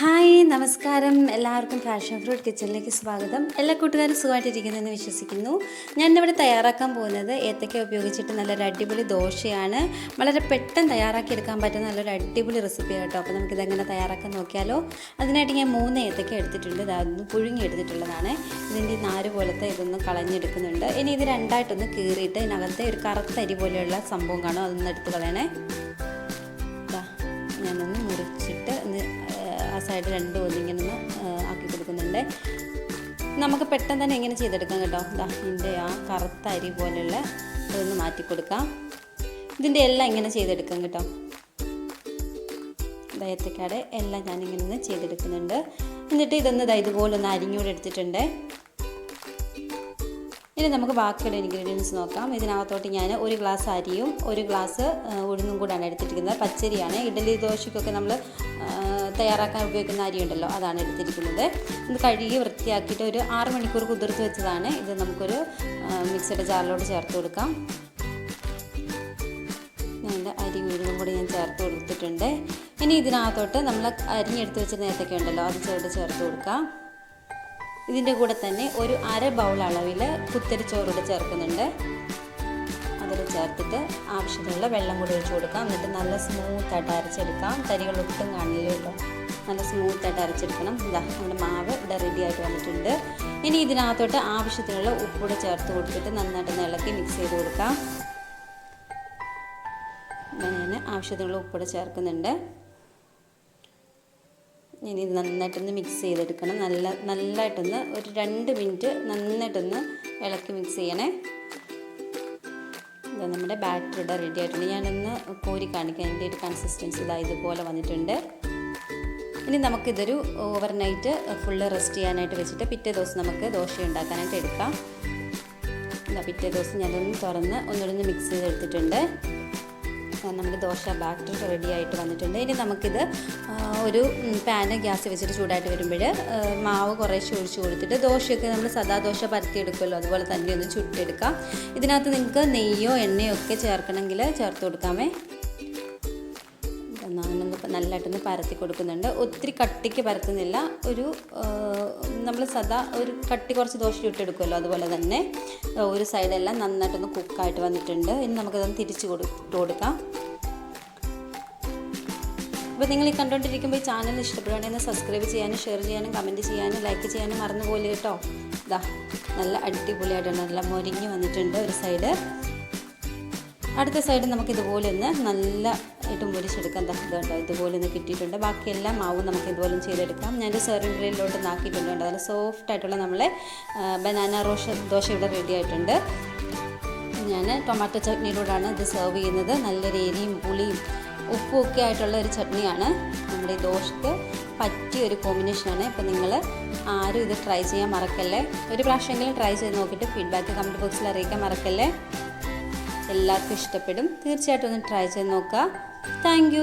Hi നമസ്കാരം. എല്ലാവർക്കും fashion fruit കിച്ചണിലേക്ക് സ്വാഗതം. എല്ലാ കൂട്ടുകാരും സുഖമായിട്ടിരിക്കുന്നെന്ന് വിശ്വസിക്കുന്നു. ഞാൻ ഇവിടെ തയ്യാറാക്കാൻ പോകുന്നത് ഏത്തക്ക ഉപയോഗിച്ചിട്ട് നല്ലൊരു അടിപൊളി ദോശയാണ്. വളരെ പെട്ടെന്ന് തയ്യാറാക്കി എടുക്കാൻ പറ്റുന്ന നല്ലൊരു അടിപൊളി റെസിപ്പി കേട്ടോ. അപ്പോൾ നമുക്കിതെങ്ങനെ തയ്യാറാക്കാൻ നോക്കിയാലോ. അതിനായിട്ട് ഞാൻ മൂന്ന് ഏത്തക്ക എടുത്തിട്ടുണ്ട്. ഇതൊന്ന് പുഴുങ്ങി എടുത്തിട്ടുള്ളതാണ്. ഇതിന്റെ നാര് പോലത്തെ ഇതൊന്ന് കളഞ്ഞെടുക്കുന്നുണ്ട്. ഇനി ഇത് രണ്ടായിട്ടൊന്ന് കീറിയിട്ട് ഇതിനകത്തെ ഒരു കറുത്ത അരി പോലെയുള്ള സംഭവം കാണും. അതൊന്ന് എടുത്ത് കളയണേ. ഞാനൊന്ന് സൈഡ് രണ്ടും ഒന്നിങ്ങനെ ഒന്ന് ആക്കി കൊടുക്കുന്നുണ്ട്. നമുക്ക് പെട്ടെന്ന് തന്നെ ഇങ്ങനെ ചെയ്തെടുക്കാം കേട്ടോ? ഇതാ ഇതിന്റെ ആ കറുത്ത അരി പോലെയുള്ള ഇതൊന്ന് മാറ്റി കൊടുക്കാം. ഇതിന്റെ എല്ലാം ഇങ്ങനെ ചെയ്തെടുക്കാം കേട്ടോ. ദയത്തക്കാടെ എല്ലാം ഞാനിങ്ങനെ ഒന്ന് ചെയ്തെടുക്കുന്നുണ്ട്. എന്നിട്ട് ഇതൊന്ന് ഒന്ന് അരിഞ്ഞൂടെ എടുത്തിട്ടുണ്ട് ഇനി നമുക്ക് ബാക്കിയുള്ള ഇൻഗ്രീഡിയൻസ് നോക്കാം. ഇതിനകത്തോട്ട് ഞാൻ ഒരു ഗ്ലാസ് അരിയും ഒരു ഗ്ലാസ് ഉഴുന്നും കൂടാണ് എടുത്തിരിക്കുന്നത്. പച്ചരിയാണ്. ഇഡലി ദോശയ്ക്കൊക്കെ നമ്മൾ തയ്യാറാക്കാൻ ഉപയോഗിക്കുന്ന അരി ഉണ്ടല്ലോ അതാണ് എടുത്തിരിക്കുന്നത്. ഇത് കഴുകി വൃത്തിയാക്കിയിട്ട് ഒരു ആറ് മണിക്കൂർ കുതിർത്ത് വെച്ചതാണ്. ഇത് നമുക്കൊരു മിക്സിയുടെ ജാറിലോട്ട് ചേർത്ത് കൊടുക്കാം. ഞാൻ അരി ഉഴുന്നും കൂടി ഞാൻ ചേർത്ത് കൊടുത്തിട്ടുണ്ട്. ഇനി ഇതിനകത്തോട്ട് നമ്മൾ അരിഞ്ഞെടുത്ത് വെച്ച നേരത്തൊക്കെ ഉണ്ടല്ലോ അത് ചേർത്ത് ചേർത്ത് കൊടുക്കാം. ഇതിന്റെ കൂടെ തന്നെ ഒരു അര ബൗൾ അളവിൽ കുത്തരിച്ചോറൂടെ ചേർക്കുന്നുണ്ട്. അതിൽ ചേർത്തിട്ട് ആവശ്യത്തിനുള്ള വെള്ളം കൂടി ഒഴിച്ച് കൊടുക്കാം. എന്നിട്ട് നല്ല സ്മൂത്തായിട്ട് അരച്ചെടുക്കാം. തരികൾ ഒട്ടും കാണില്ല കേട്ടോ. നല്ല സ്മൂത്തായിട്ട് അരച്ചെടുക്കണം. ഇതാ നമ്മുടെ മാവ് ഇവിടെ റെഡി ആയിട്ട് വന്നിട്ടുണ്ട്. ഇനി ഇതിനകത്തോട്ട് ആവശ്യത്തിനുള്ള ഉപ്പൂടെ ചേർത്ത് കൊടുത്തിട്ട് നന്നായിട്ട് ഇളക്കി മിക്സ് ചെയ്ത് കൊടുക്കാം. ഞാൻ ആവശ്യത്തിനുള്ള ഉപ്പൂടെ ചേർക്കുന്നുണ്ട്. ഇനി ഇത് നന്നായിട്ടൊന്ന് മിക്സ് ചെയ്തെടുക്കണം. നല്ല നല്ലതായിട്ടൊന്ന് ഒരു രണ്ട് മിനിറ്റ് നന്നായിട്ടൊന്ന് ഇളക്കി മിക്സ് ചെയ്യണേ. ഇത് നമ്മുടെ ബാറ്റർ ഇവിടെ റെഡി ആയിട്ടുണ്ട്. ഞാനൊന്ന് കോരി കാണിക്കാം. എന്റെ ഒരു കൺസിസ്റ്റൻസി ഇതാ ഇതുപോലെ വന്നിട്ടുണ്ട്. ഇനി നമുക്കിതൊരു ഓവർ നൈറ്റ് ഫുള്ള് റെസ്റ്റ് ചെയ്യാനായിട്ട് വെച്ചിട്ട് പിറ്റേ ദിവസം നമുക്ക് ദോശ ഉണ്ടാക്കാനായിട്ട് എടുക്കാം. പിറ്റേ ദിവസം ഞാനൊന്ന് തുറന്ന് ഒന്നുകൂടി മിക്സ് ചെയ്തെടുത്തിട്ടുണ്ട്. നമ്മുടെ ദോശ ബാറ്റർ റെഡി ആയിട്ട് വന്നിട്ടുണ്ട്. ഇനി നമുക്കിത് ഒരു പാന് ഗ്യാസ് വെച്ചിട്ട് ചൂടായിട്ട് വരുമ്പോൾ മാവ് കുറേശ്ശെ ഒഴിച്ച് കൊടുത്തിട്ട് ദോശയൊക്കെ നമ്മൾ സദാ ദോശ പരത്തിയെടുക്കുമല്ലോ. അതുപോലെ തന്നെ ഒന്ന് ചുട്ടെടുക്കാം. ഇതിനകത്ത് നിങ്ങൾക്ക് നെയ്യോ എണ്ണയോ ഒക്കെ ചേർക്കണമെങ്കിൽ ചേർത്ത് കൊടുക്കാമേ. ഞാനൊന്ന് നല്ലതായിട്ടൊന്ന് പരത്തി കൊടുക്കുന്നുണ്ട്. ഒത്തിരി കട്ടിക്ക് പരത്തുന്നില്ല. ഒരു നമ്മൾ സദാ ഒരു കട്ടി കുറച്ച് ദോശ ചുട്ടെടുക്കുമല്ലോ അതുപോലെ തന്നെ. ഒരു സൈഡെല്ലാം നന്നായിട്ടൊന്ന് കുക്കായിട്ട് വന്നിട്ടുണ്ട്. ഇനി നമുക്കതൊന്ന് തിരിച്ച് കൊടു ഇട്ട് കൊടുക്കാം അപ്പോൾ നിങ്ങൾ ഈ കണ്ടുകൊണ്ടിരിക്കുമ്പോൾ ഈ ചാനൽ ഇഷ്ടപ്പെടുകയാണെങ്കിൽ സബ്സ്ക്രൈബ് ചെയ്യാനും ഷെയർ ചെയ്യാനും കമന്റ് ചെയ്യാനും ലൈക്ക് ചെയ്യാനും മറന്നുപോലെ കേട്ടോ. ഇതാ നല്ല അടിപൊളിയായിട്ടുണ്ട് നല്ല മൊരിഞ്ഞ് വന്നിട്ടുണ്ട് ഒരു സൈഡ്. അടുത്ത സൈഡ് നമുക്ക് ഇതുപോലെ ഒന്ന് നല്ല ആയിട്ട് മുരിച്ചെടുക്കാൻ തക്കതുണ്ടോ ഇതുപോലെ ഒന്ന് കിട്ടിയിട്ടുണ്ട്. ബാക്കിയെല്ലാം മാവും നമുക്ക് ഇതുപോലെ ചെയ്തെടുക്കാം. ഞാൻ ട്രേയിലോട്ട് നാക്കിയിട്ടുണ്ട് അതായത് സോഫ്റ്റ് ആയിട്ടുള്ള നമ്മളെ ബനാന റോഷ ദോശ ഇവിടെ റെഡി ആയിട്ടുണ്ട്. ഞാൻ ടൊമാറ്റോ ചട്നിയിലൂടെയാണ് ഇത് സെർവ് ചെയ്യുന്നത്. നല്ലൊരു എരിയും പുളിയും ഉപ്പും ഒക്കെ ആയിട്ടുള്ള ഒരു ചട്നിയാണ് നമ്മുടെ ഈ ദോശക്ക്. പറ്റിയ ഒരു കോമ്പിനേഷനാണ് അപ്പോൾ നിങ്ങൾ ആരും ഇത് ട്രൈ ചെയ്യാൻ മറക്കല്ലേ? ഒരു പ്രാവശ്യമെങ്കിലും ട്രൈ ചെയ്ത് നോക്കിയിട്ട് ഫീഡ്ബാക്ക് കമന്റ് ബോക്സിൽ അറിയിക്കാൻ മറക്കല്ലേ? എല്ലാവർക്കും ഇഷ്ടപ്പെടും. തീർച്ചയായിട്ടും ഒന്ന് ട്രൈ ചെയ്ത് നോക്കുക. താങ്ക്